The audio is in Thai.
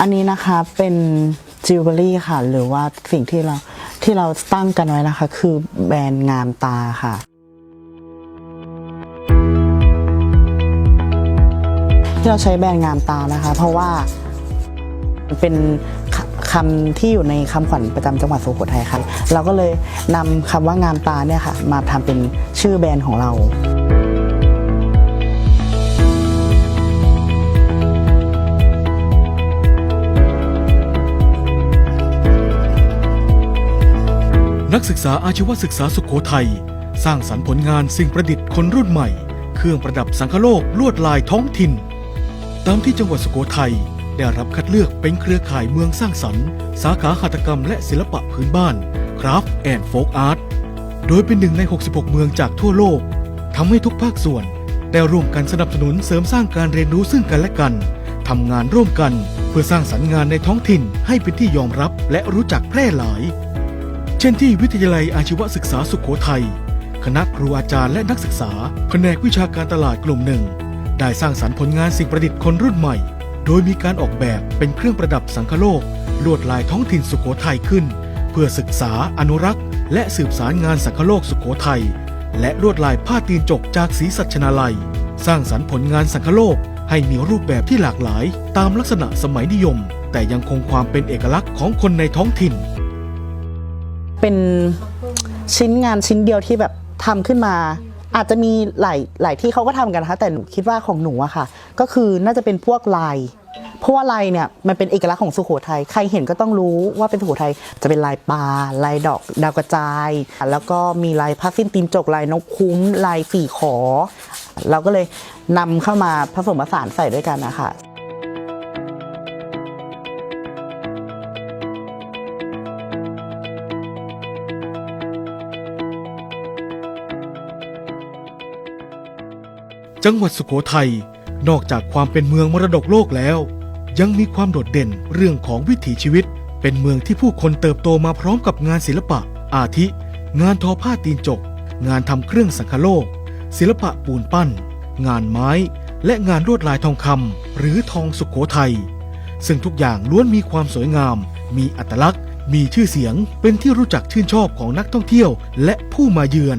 อันนี้นะคะเป็นจิวเวลรี่ค่ะ หรือว่าสิ่งที่เราที่เราตั้งกันไว้นะคะ คือแบรนด์งามตาค่ะ ที่เราใช้แบรนด์งามตานะคะ เพราะว่าเป็นคคำที่อยู่ในคำขวัญประจำจังหวัดสุโขทัยค่ะเราก็เลยนำคำว่างามตาเนี่ยค่ะ มาทำเป็นชื่อแบรนด์ของเรา นักศึกษาอาชีวศึกษาสุขโขทัย สร้างสรรค์ผลงานสิ่งประดิษฐ์คนรุ่นใหม่ เครื่องประดับสังคโลกลวดลายท้องถิ่น ตามที่จังหวัดสุโขทัยได้รับคัดเลือกเป็นเครือข่ายเมืองสร้างสรรค์ สาขาหัตถกรรมและศิลปะพื้นบ้าน Craft and Folk Art โดยเป็นหนึ่งใน 66 เมืองจากทั่วโลกทำให้ทุกภาคส่วน ได้ร่วมกันสนับสนุนเสริมสร้างการเรียนรู้ซึ่งกันและกันทำงานร่วมกัน เพื่อสร้างสรรค์งานในท้องถิ่นให้เป็นที่ยอมรับและรู้จักแพร่หลาย เช่นที่วิทยาลัยอาชีวศึกษาสุขโขทัย คณะครูอาจารย์และนักศึกษา แผนกวิชาการตลาดกลุ่มหนึ่ง ได้สร้างสรรค์ผลงานสิ่งประดิษฐ์คนรุ่นใหม่ โดยมีการออกแบบเป็นเครื่องประดับสังคโลก ลวดลายท้องถิ่นสุขโขทัยขึ้น เพื่อศึกษา อนุรักษ์ และสืบสารงานสังคโลกสุขโขทัย และลวดลายผ้าตีนจกจากศรีสัชนาลัย สร้างสรรค์ผลงานสังคโลกให้มีรูปแบบที่หลากหลาย ตามลักษณะสมัยนิยม แต่ยังคงความเป็นเอกลักษณ์ของคนในท้องถิ่น เป็นชิ้นงานชิ้นเดียวที่แบบทำขึ้นมา อาจจะมีหลายหลายที่เขาก็ทำกันนะคะแต่หนูคิดว่าของหนูอะค่ะ ก็คือน่าจะเป็นพวกลายเพราะว่าลายเนี่ยมันเป็นเอกลักษณ์ของสุโขทัยใครเห็นก็ต้องรู้ว่าเป็นสุโขทัยจะเป็นลายปลาลายดอกดาวกระจาย แล้วก็มีลายผ้าสิ้นตีนจกลายนกคุ้มลายสี่ขอ เราก็เลยนำเข้ามาผสมผสานใส่ด้วยกันนะคะ จังหวัดสุโขทัยนอกจากความเป็นเมืองมรดกโลกแล้ว ยังมีความโดดเด่นเรื่องของวิถีชีวิต เป็นเมืองที่ผู้คนเติบโตมาพร้อมกับงานศิลปะ อาทิ งานทอผ้าตีนจก งานทำเครื่องสังคโลก ศิลปะปูนปั้น งานไม้ และงานลวดลายทองคำหรือทองสุโขทัยซึ่งทุกอย่างล้วนมีความสวยงาม มีอัตลักษณ์ มีชื่อเสียงเป็นที่รู้จักชื่นชอบของนักท่องเที่ยว และผู้มาเยือน